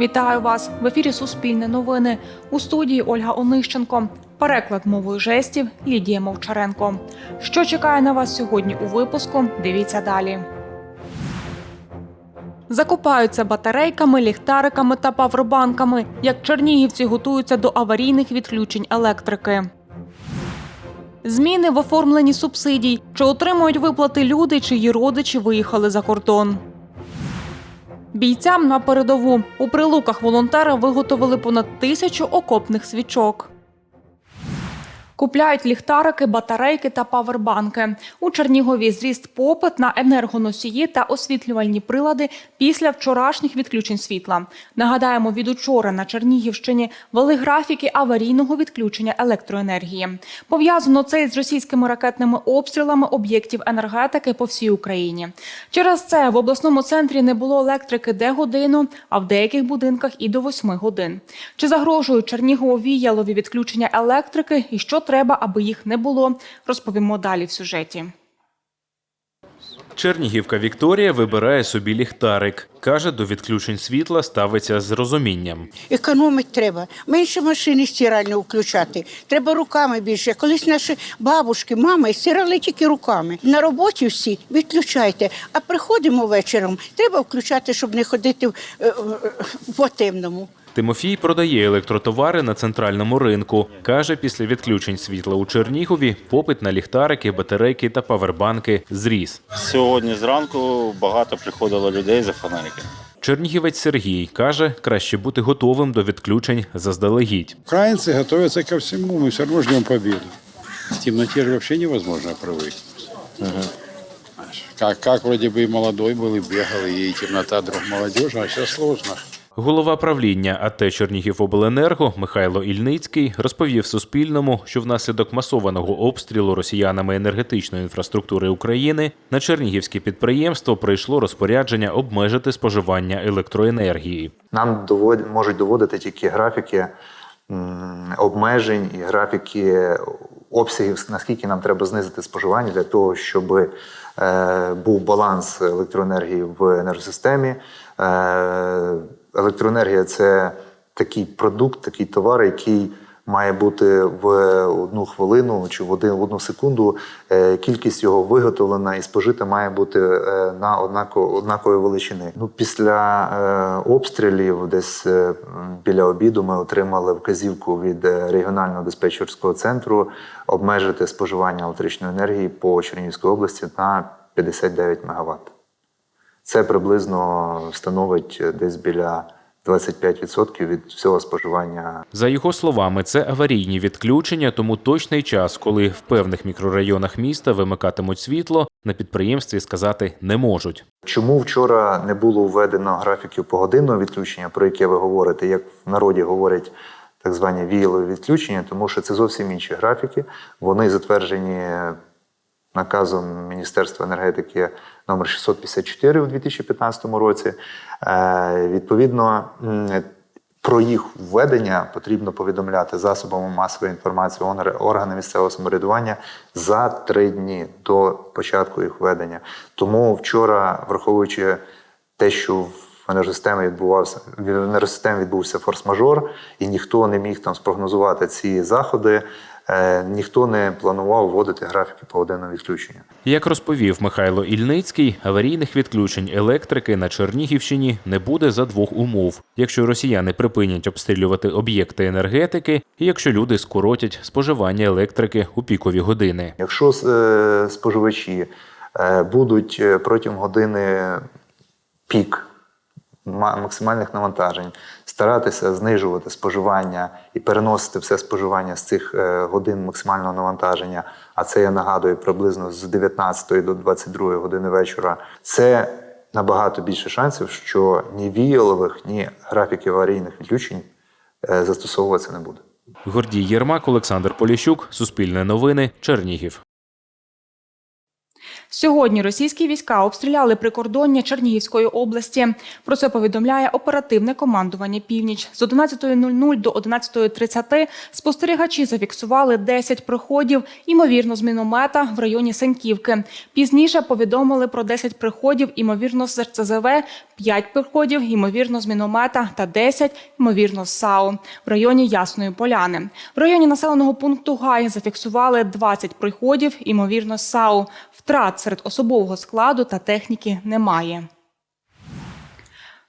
Вітаю вас в ефірі Суспільне новини у студії Ольга Онищенко. Переклад мовою жестів Лідія Мовчаренко. Що чекає на вас сьогодні у випуску? Дивіться далі. Закупаються батарейками, ліхтариками та павербанками. Як чернігівці готуються до аварійних відключень електрики. Зміни в оформленні субсидій. Чи отримують виплати люди, чиї родичі виїхали за кордон? Бійцям на передову у прилуках волонтери виготовили понад тисячу окопних свічок. Купляють ліхтарики, батарейки та павербанки. У Чернігові зріст попит на енергоносії та освітлювальні прилади після вчорашніх відключень світла. Нагадаємо, від учора на Чернігівщині вели графіки аварійного відключення електроенергії. Пов'язано це із російськими ракетними обстрілами об'єктів енергетики по всій Україні. Через це в обласному центрі не було електрики де годину, а в деяких будинках і до 8 годин. Чи загрожують Чернігові ялові відключення електрики і що треба, аби їх не було, розповімо далі в сюжеті. Чернігівка Вікторія вибирає собі ліхтарик. Каже, до відключень світла ставиться з розумінням. Економити треба. Менше машини стиральні включати. Треба руками більше. Колись наші бабушки, мами стирали тільки руками. На роботі всі відключайте. А приходимо вечором. Треба включати, щоб не ходити е, в- по темному. Тимофій продає електротовари на центральному ринку. Каже, після відключень світла у Чернігові попит на ліхтарики, батарейки та павербанки зріс. Сьогодні зранку багато приходило людей за фонариками. Чернігівець Сергій каже, краще бути готовим до відключень заздалегідь. Украинцы готовятся ко всему, мы все равно ждем победу. В темноте же вообще невозможно привыкнуть. Знаешь, Как, как вроде бы и молодой был, и бегал, и темнота друг молодежи, а сейчас сложно. Голова правління АТ Чернігівобленерго Михайло Ільницький розповів Суспільному, що внаслідок масованого обстрілу росіянами енергетичної інфраструктури України на чернігівське підприємство прийшло розпорядження обмежити споживання електроенергії. Нам довод... можуть доводити тільки графіки обмежень і графіки обсягів, наскільки нам треба знизити споживання для того, щоб е, був баланс електроенергії в енергосистемі. Електроенергія це такий продукт, такий товар, який має бути в одну хвилину чи в один в одну секунду. Е, Кількість його виготовлена і спожита має бути е, на однаково однакової величини. Ну після е, обстрілів, десь біля обіду, ми отримали вказівку від регіонального диспетчерського центру обмежити споживання електричної енергії по Чернігівській області на 59 МВт. Це приблизно становить десь біля 25% від всього споживання За його словами, це аварійні відключення, тому точний час, коли в певних мікрорайонах міста вимикатимуть світло, на підприємстві сказати не можуть. Чому вчора не було введено графіків погодинного відключення, про яке ви говорите, як в народі говорять так звані віялові відключення, тому що це зовсім інші графіки. Вони затверджені наказом Міністерства енергетики номер 654 у 2015 році. Е, Відповідно, про їх введення потрібно повідомляти засобами масової інформації органи місцевого самоврядування за три дні до початку їх введення. Тому вчора, враховуючи те, що в енергосистемі відбувався в енергосистемі відбувся форс-мажор, і ніхто не міг там спрогнозувати ці заходи. Е, Ніхто не планував вводити графіки погодинного відключення. Як розповів Михайло Ільницький, аварійних відключень електрики на Чернігівщині не буде за двох умов: якщо росіяни припинять обстрілювати об'єкти енергетики, і якщо люди скоротять споживання електрики у пікові години. Якщо е, споживачі е, будуть протягом години пік максимальних навантажень старатися знижувати споживання і переносити все споживання з цих е, годин максимального навантаження, а це я нагадую приблизно з 19 до 22 години вечора, це набагато більше шансів, що ні віялових, ні графіків аварійних відключень е, застосовуватися не буде. Гордій Єрмак, Олександр Поліщук, Суспільне новини, Чернігів. Сьогодні російські війська обстріляли прикордоння Чернігівської області. Про це повідомляє оперативне командування Північ. З 11.00 до 11.30 спостерігачі зафіксували 10 приходів, імовірно, з міномета в районі Сеньківки. Пізніше повідомили про 10 приходів, імовірно, з РЦЗВ, 5 приходів, ймовірно, з міномета та 10, ймовірно, з САУ в районі Ясної Поляни. В районі населеного пункту Гай зафіксували 20 приходів, імовірно, з САУ. Втрат серед особового складу та техніки немає.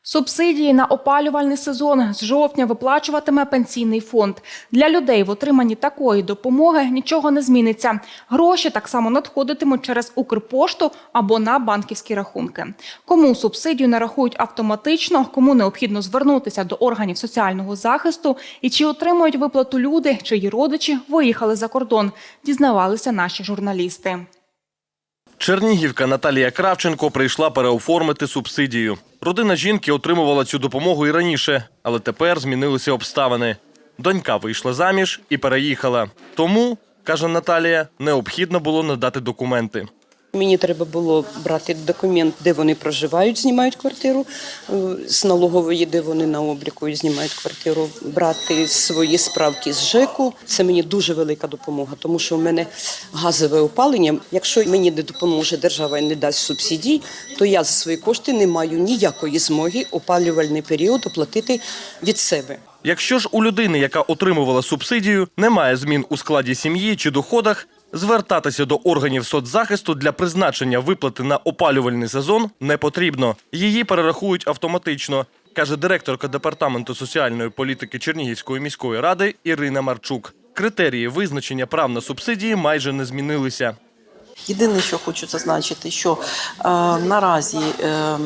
Субсидії на опалювальний сезон з жовтня виплачуватиме пенсійний фонд. Для людей в отриманні такої допомоги нічого не зміниться. Гроші так само надходитимуть через Укрпошту або на банківські рахунки. Кому субсидію нарахують автоматично, кому необхідно звернутися до органів соціального захисту і чи отримують виплату люди, чиї родичі виїхали за кордон, дізнавалися наші журналісти. Чернігівка Наталія Кравченко прийшла переоформити субсидію. Родина жінки отримувала цю допомогу і раніше, але тепер змінилися обставини. Донька вийшла заміж і переїхала. Тому, каже Наталія, необхідно було надати документи. Мені треба було брати документ, де вони проживають, знімають квартиру, е, з налогової, де вони на обліку і знімають квартиру, брати свої справки з ЖЕКу. Це мені дуже велика допомога, тому що в мене газове опалення. Якщо мені не допоможе держава і не дасть субсидій, то я за свої кошти не маю ніякої змоги опалювальний період оплатити від себе. Якщо ж у людини, яка отримувала субсидію, немає змін у складі сім'ї чи доходах, звертатися до органів соцзахисту для призначення виплати на опалювальний сезон не потрібно. Її перерахують автоматично, каже директорка департаменту соціальної політики Чернігівської міської ради Ірина Марчук. Критерії визначення прав на субсидії майже не змінилися. Єдине, що хочу зазначити, що е, наразі, е,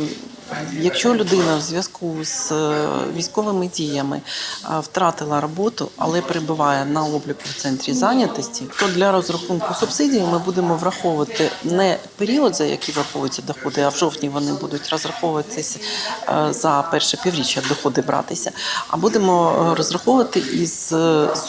якщо людина в зв'язку з е, військовими діями е, втратила роботу, але перебуває на обліку в центрі зайнятості, то для розрахунку субсидії ми будемо враховувати не період, за який враховуються доходи, а в жовтні вони будуть розраховуватися е, за перше півріччя доходи братися, а будемо розраховувати із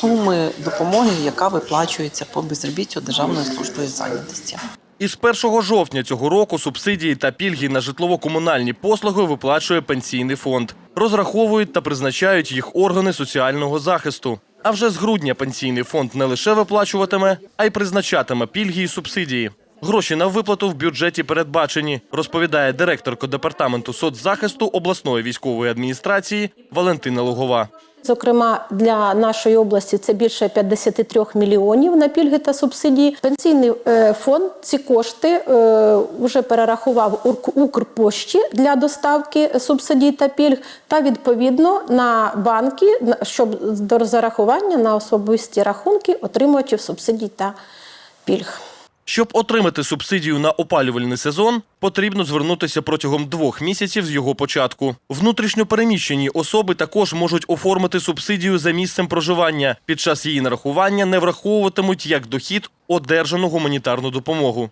суми допомоги, яка виплачується по безробіттю Державною службою зайнятості. Із 1 жовтня цього року субсидії та пільги на житлово-комунальні послуги виплачує пенсійний фонд. Розраховують та призначають їх органи соціального захисту. А вже з грудня пенсійний фонд не лише виплачуватиме, а й призначатиме пільги і субсидії. Гроші на виплату в бюджеті передбачені, розповідає директорка департаменту соцзахисту обласної військової адміністрації Валентина Лугова. Зокрема, для нашої області це більше 53 мільйонів на пільги та субсидії. Пенсійний е, фонд ці кошти е, вже перерахував Ук- Укрпошті для доставки субсидій та пільг, та відповідно на банки, щоб до зарахування на особисті рахунки отримувачів субсидій та пільг. Щоб отримати субсидію на опалювальний сезон, потрібно звернутися протягом двох місяців з його початку. Внутрішньо переміщені особи також можуть оформити субсидію за місцем проживання. Під час її нарахування не враховуватимуть як дохід одержану гуманітарну допомогу.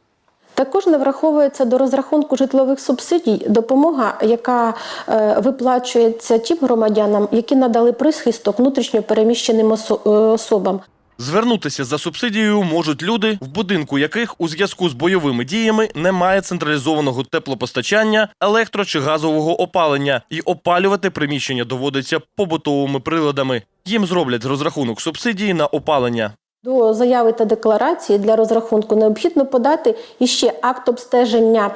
Також не враховується до розрахунку житлових субсидій допомога, яка е, виплачується тим громадянам, які надали прихисток внутрішньо переміщеним е, особам. Звернутися за субсидією можуть люди, в будинку яких у зв'язку з бойовими діями немає централізованого теплопостачання, електро чи газового опалення, і опалювати приміщення доводиться побутовими приладами. Їм зроблять розрахунок субсидії на опалення. До заяви та декларації для розрахунку необхідно подати іще акт обстеження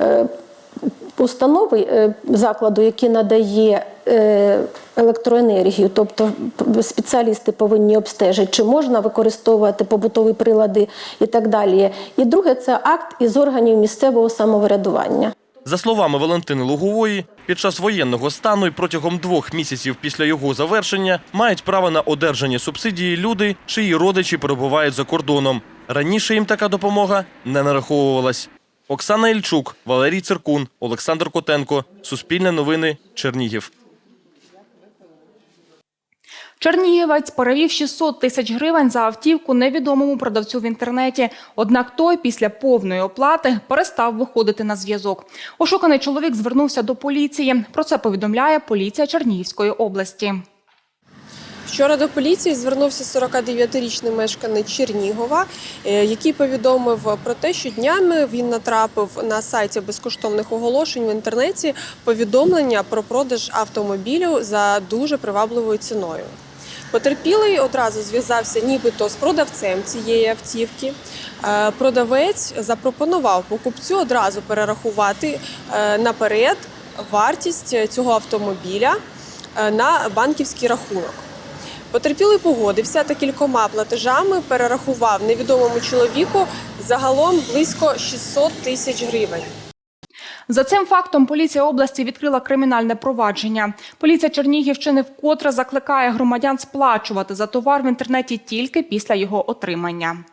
е, установи е, закладу, який надає е, електроенергію. Тобто спеціалісти повинні обстежити, чи можна використовувати побутові прилади і так далі. І друге це акт із органів місцевого самоврядування. За словами Валентини Лугової, під час воєнного стану і протягом двох місяців після його завершення мають право на одержання субсидії люди, чиї родичі перебувають за кордоном. Раніше їм така допомога не нараховувалась. Оксана Ільчук, Валерій Циркун, Олександр Котенко. Суспільне новини. Чернігів. Чернігівець перевів 600 тисяч гривень за автівку невідомому продавцю в інтернеті. Однак той після повної оплати перестав виходити на зв'язок. Ошуканий чоловік звернувся до поліції. Про це повідомляє поліція Чернігівської області. Вчора до поліції звернувся 49-річний мешканець Чернігова, е, який повідомив про те, що днями він натрапив на сайті безкоштовних оголошень в інтернеті повідомлення про продаж автомобілю за дуже привабливою ціною. Потерпілий одразу зв'язався нібито з продавцем цієї автівки. Е, Продавець запропонував покупцю одразу перерахувати е, наперед вартість цього автомобіля на банківський рахунок. Потерпілий погодився та кількома платежами перерахував невідомому чоловіку загалом близько 600 тисяч гривень. За цим фактом поліція області відкрила кримінальне провадження. Поліція Чернігівщини вкотре закликає громадян сплачувати за товар в інтернеті тільки після його отримання.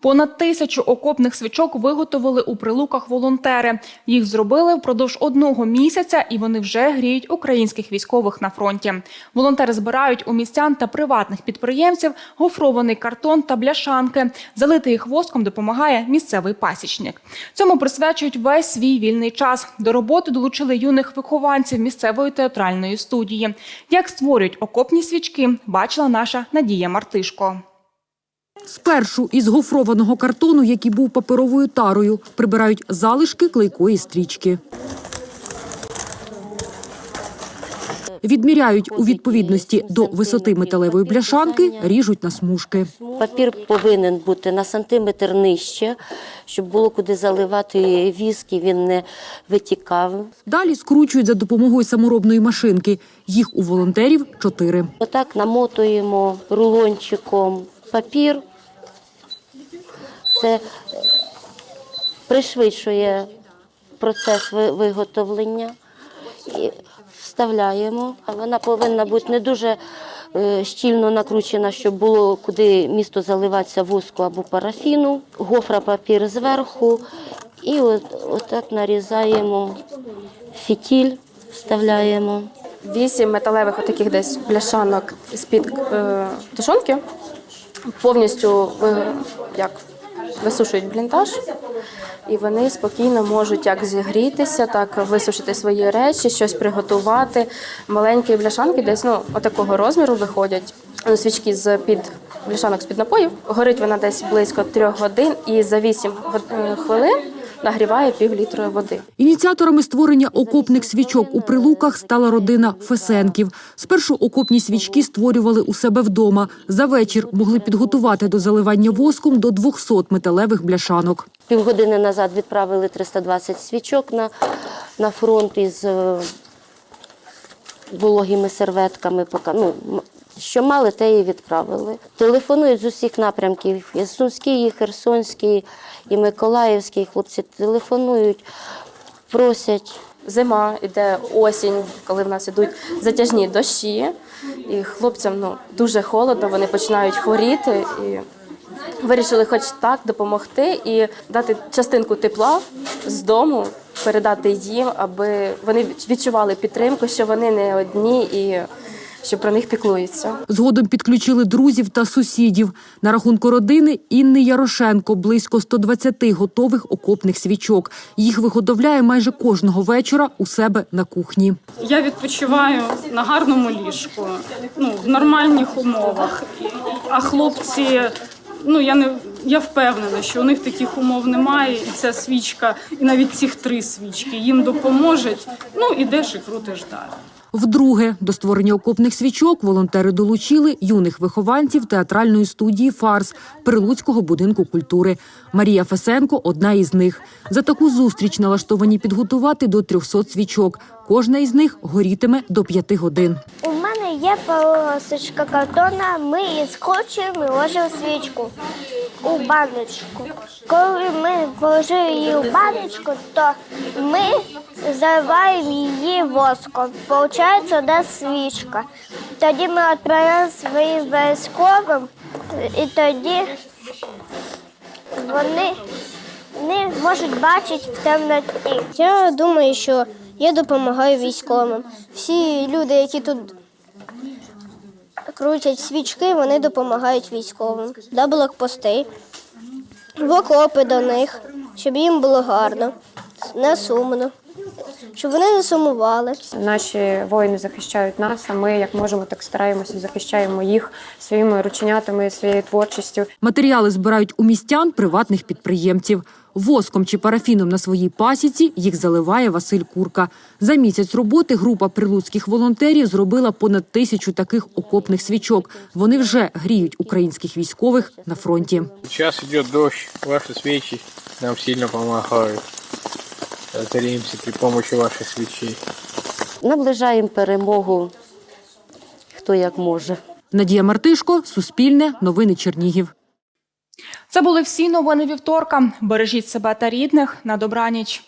Понад тисячу окопних свічок виготовили у прилуках волонтери. Їх зробили впродовж одного місяця, і вони вже гріють українських військових на фронті. Волонтери збирають у містян та приватних підприємців гофрований картон та бляшанки. Залити їх воском допомагає місцевий пасічник. Цьому присвячують весь свій вільний час. До роботи долучили юних вихованців місцевої театральної студії. Як створюють окопні свічки, бачила наша Надія Мартишко. Спершу із гофрованого картону, який був паперовою тарою, прибирають залишки клейкої стрічки. Відміряють у відповідності до висоти металевої бляшанки, ріжуть на смужки. Папір повинен бути на сантиметр нижче, щоб було куди заливати віск, і він не витікав. Далі скручують за допомогою саморобної машинки. Їх у волонтерів чотири. Отак намотуємо рулончиком папір. Це е, пришвидшує процес виготовлення. І вставляємо. Вона повинна бути не дуже е, щільно накручена, щоб було куди місто заливатися воску або парафіну. Гофра папір зверху. І от, отак нарізаємо фітіль, вставляємо. Вісім металевих отаких десь пляшанок з-під е, тушонки повністю ви- як висушують бліндаж, і вони спокійно можуть як зігрітися, так висушити свої речі, щось приготувати. Маленькі бляшанки десь ну, отакого розміру виходять. Ну, свічки з під бляшанок з під напоїв. Горить вона десь близько трьох годин, і за вісім е, хвилин нагріває пів літра води. Ініціаторами створення окопних свічок у прилуках стала родина Фесенків. Спершу окопні свічки створювали у себе вдома. За вечір могли підготувати до заливання воском до 200 металевих бляшанок. Півгодини назад відправили 320 свічок на, на фронт із е, вологими серветками. Ну, що мали, те і відправили. Телефонують з усіх напрямків. І Сумський, і Херсонський, і Миколаївський. Хлопці телефонують, просять. Зима, іде осінь, коли в нас ідуть затяжні дощі, і хлопцям ну, дуже холодно, вони починають хворіти. І вирішили хоч так допомогти і дати частинку тепла з дому, передати їм, аби вони відчували підтримку, що вони не одні і що про них піклуються. Згодом підключили друзів та сусідів. На рахунку родини Інни Ярошенко близько 120 готових окопних свічок. Їх виготовляє майже кожного вечора у себе на кухні. Я відпочиваю на гарному ліжку, ну в нормальних умовах. А хлопці, ну я не я впевнена, що у них таких умов немає, і ця свічка, і навіть цих три свічки їм допоможуть. Ну ідеш і крутиш далі. Вдруге до створення окопних свічок волонтери долучили юних вихованців театральної студії Фарс Прилуцького будинку культури. Марія Фесенко одна із них. За таку зустріч налаштовані підготувати до 300 свічок. Кожна із них горітиме до 5 годин. У мене є полосочка картона, ми її скручуємо і ложимо свічку у баночку. Коли ми положили її у баночку, то ми заливаємо її воском. Получається одна свічка. Тоді ми відправляємо своїм військовим, і тоді вони не можуть бачити в темноті. Я думаю, що я допомагаю військовим. Всі люди, які тут крутять свічки, вони допомагають військовим. До блокпости, в окопи до них, щоб їм було гарно, не сумно, щоб вони не сумували. Наші воїни захищають нас, а ми як можемо, так стараємося захищаємо їх своїми рученятами, своєю творчістю. Матеріали збирають у містян приватних підприємців. Воском чи парафіном на своїй пасіці їх заливає Василь Курка. За місяць роботи група прилуцьких волонтерів зробила понад тисячу таких окопних свічок. Вони вже гріють українських військових на фронті. Сейчас идет дождь, ваши свечи нам сильно помогают. Греемся при помощи ваших свечей. Наближаємо перемогу, хто як може. Надія Мартишко, Суспільне, Новини Чернігів. Це були всі новини вівторка. Бережіть себе та рідних. На добраніч.